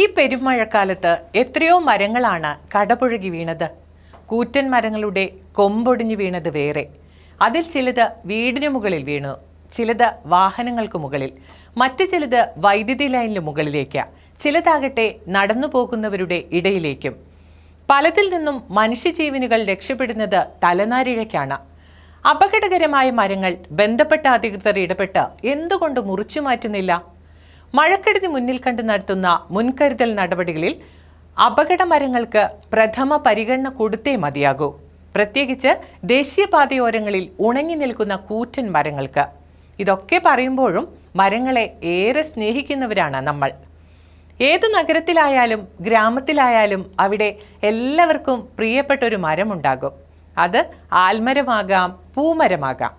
ഈ പെരുമഴക്കാലത്ത് എത്രയോ മരങ്ങളാണ് കടപുഴകി വീണത്. കൂറ്റൻ മരങ്ങളുടെ കൊമ്പൊടിഞ്ഞു വീണത് വേറെ. അതിൽ ചിലത് വീടിനു മുകളിൽ വീണു ചിലത് വാഹനങ്ങൾക്ക് മുകളിൽ മറ്റു ചിലത് വൈദ്യുതി ലൈനിന് മുകളിലേക്ക് ചിലതാകട്ടെ നടന്നു പോകുന്നവരുടെ ഇടയിലേക്കും. പലതിൽ നിന്നും മനുഷ്യജീവനുകൾ രക്ഷപ്പെടുന്നത് തലനാരിഴയ്ക്കാണ്. അപകടകരമായ മരങ്ങൾ ബന്ധപ്പെട്ട അധികൃതർ ഇടപെട്ട് എന്തുകൊണ്ട് മുറിച്ചു മാറ്റുന്നില്ല? മഴക്കെടുതി മുന്നിൽ കണ്ട് നടത്തുന്ന മുൻകരുതൽ നടപടികളിൽ അപകട മരങ്ങൾക്ക് പ്രഥമ പരിഗണന കൊടുത്തേ മതിയാകൂ. പ്രത്യേകിച്ച് ദേശീയപാതയോരങ്ങളിൽ ഉണങ്ങി നിൽക്കുന്ന കൂറ്റൻ മരങ്ങൾക്ക്. ഇതൊക്കെ പറയുമ്പോഴും മരങ്ങളെ ഏറെ സ്നേഹിക്കുന്നവരാണ് നമ്മൾ. ഏത് നഗരത്തിലായാലും ഗ്രാമത്തിലായാലും അവിടെ എല്ലാവർക്കും പ്രിയപ്പെട്ട ഒരു മരമുണ്ടാകും. അത് ആൽമരമാകാം പൂമരമാകാം.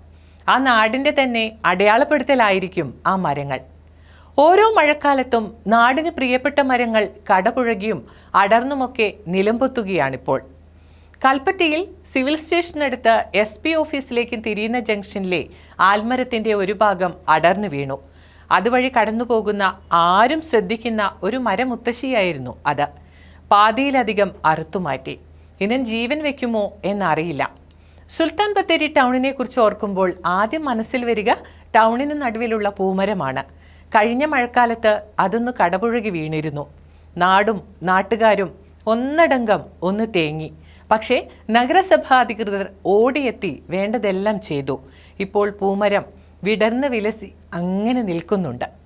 ആ നാടിന്റെ തന്നെ അടയാളപ്പെടുത്തലായിരിക്കും ആ മരങ്ങൾ. ഓരോ മഴക്കാലത്തും നാടിന് പ്രിയപ്പെട്ട മരങ്ങൾ കടപുഴകിയും അടർന്നുമൊക്കെ നിലംപൊത്തുകയാണിപ്പോൾ. കൽപ്പറ്റയിൽ സിവിൽ സ്റ്റേഷനടുത്ത് എസ് പി ഓഫീസിലേക്ക് തിരിയുന്ന ജംഗ്ഷനിലെ ആൽമരത്തിന്റെ ഒരു ഭാഗം അടർന്നു വീണു. അതുവഴി കടന്നുപോകുന്ന ആരും ശ്രദ്ധിക്കുന്ന ഒരു മരമുത്തശ്ശിയായിരുന്നു അത്. പാതിയിലധികം അറുത്തുമാറ്റി ഇനൻ ജീവൻ വയ്ക്കുമോ എന്നറിയില്ല. സുൽത്താൻ ബത്തേരി ടൗണിനെ കുറിച്ച് ഓർക്കുമ്പോൾ ആദ്യം മനസ്സിൽ വരിക ടൗണിന് നടുവിലുള്ള പൂമരമാണ്. കഴിഞ്ഞ മഴക്കാലത്ത് അതൊന്ന് കടപുഴകി വീണിരുന്നു. നാടും നാട്ടുകാരും ഒന്നടങ്കം ഒന്ന് തേങ്ങി. പക്ഷേ നഗരസഭാധികൃതർ ഓടിയെത്തി വേണ്ടതെല്ലാം ചെയ്തു. ഇപ്പോൾ പൂമരം വിടർന്ന് വിലസി അങ്ങനെ നിൽക്കുന്നുണ്ട്.